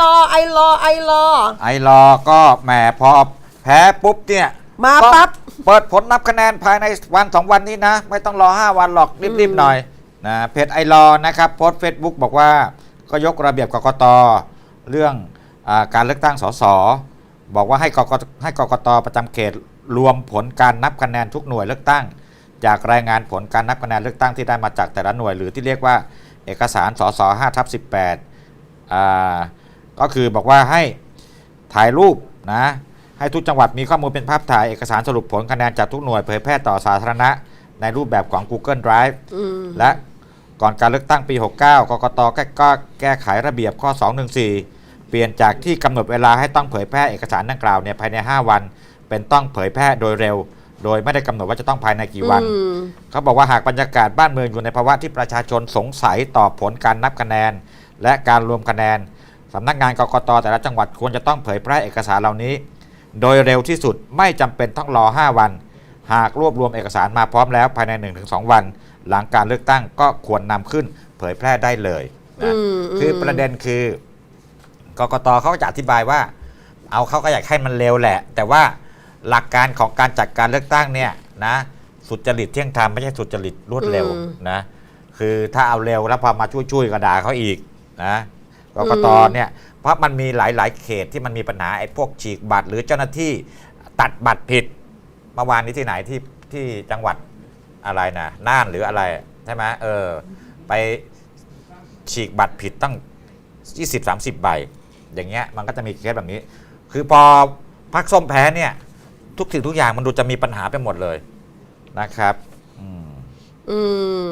รอไอรอไอรอ ไอรอก็แหมพอแพ้ปุ๊บเนี่ยมาต้องปั๊บเปิดผลนับคะแนนภายในวันสองวันนี้นะ ไม่ต้องรอ 5 วันหรอกรีบๆหน่อยนะเพจไอรอนะครับโพสเฟซบุ๊กบอกว่าก็ยกระเบียบกกตเรื่องอาการเลือกตั้งสสบอกว่าให้กกตให้กกตประจำเขตรวมผลการนับคะแนนทุกหน่วยเลือกตั้ง จากรายงานผลการนับคะแนนเลือกตั้งที่ได้มาจากแต่ละหน่วยหรือที่เรียกว่าเอกสารสส5ทับ18อ่า ก็คือบอกว่าให้ถ่ายรูปนะให้ทุกจังหวัดมีข้อมูลเป็นภาพถ่ายเอกสารสรุปผลคะแนนจากทุกหน่วยเผยแพร่ต่อสาธารณะ ในรูปแบบของ Google Drive อืมและก่อนการเลือกตั้งปี 69 กกตก็ก็แก้ไขระเบียบข้อ 214 เปลี่ยนจากที่กำหนดเวลาให้ต้องเผยแพร่เอกสารดังกล่าวเนี่ยภายใน 5 วัน เป็นต้องเผยแพร่โดยเร็ว โดยไม่ได้กำหนดว่าจะต้องภายในกี่วันอืมเขาบอกว่าหากบรรยากาศบ้านเมืองอยู่ในภาวะที่ประชาชนสงสัยต่อผลการนับคะแนน และการรวมคะแนน สำนักงานกกตแต่ละจังหวัดควรจะต้องเผยแพร่เอกสารเหล่านี้ โดยเร็วที่สุดไม่จำเป็นต้องรอ 5 วัน หากรวบรวมเอกสารมาพร้อมแล้วภายใน 1-2 วัน หลังการเลือกตั้งก็ควรนำขึ้นเผยแพร่ได้เลยนะอืมคือประเด็นคือกกตเขาก็จะอธิบายว่า เอาเขาก็อยากให้มันเร็วแหละ แต่ว่าหลักการของการจัดการเลือกตั้งเนี่ยนะสุจริตเที่ยงธรรมไม่ใช่สุจริตรวดเร็วอืมนะคือถ้าเอาเร็วแล้วพอมาช่วยๆก็ด่าเขาอีกนะ กกตอืมเนี่ยเพราะมันมีหลาย ๆ เขตที่มันมีปัญหาไอ้พวกฉีกบัตร หรือเจ้าหน้าที่ตัดบัตรผิดเมื่อวานนี้ที่ไหนที่ที่จังหวัดอะไรนะน่านหรืออะไรใช่ไหมเออไปฉีกบัตรผิดตั้ง 20-30 ใบ อย่างเงี้ยมันก็จะมีเคสแบบนี้ คือพอพักส้มแพ้เนี่ยทุกสิ่งทุกอย่างมันดูจะมีปัญหาไปหมดเลยนะครับ อืมอืม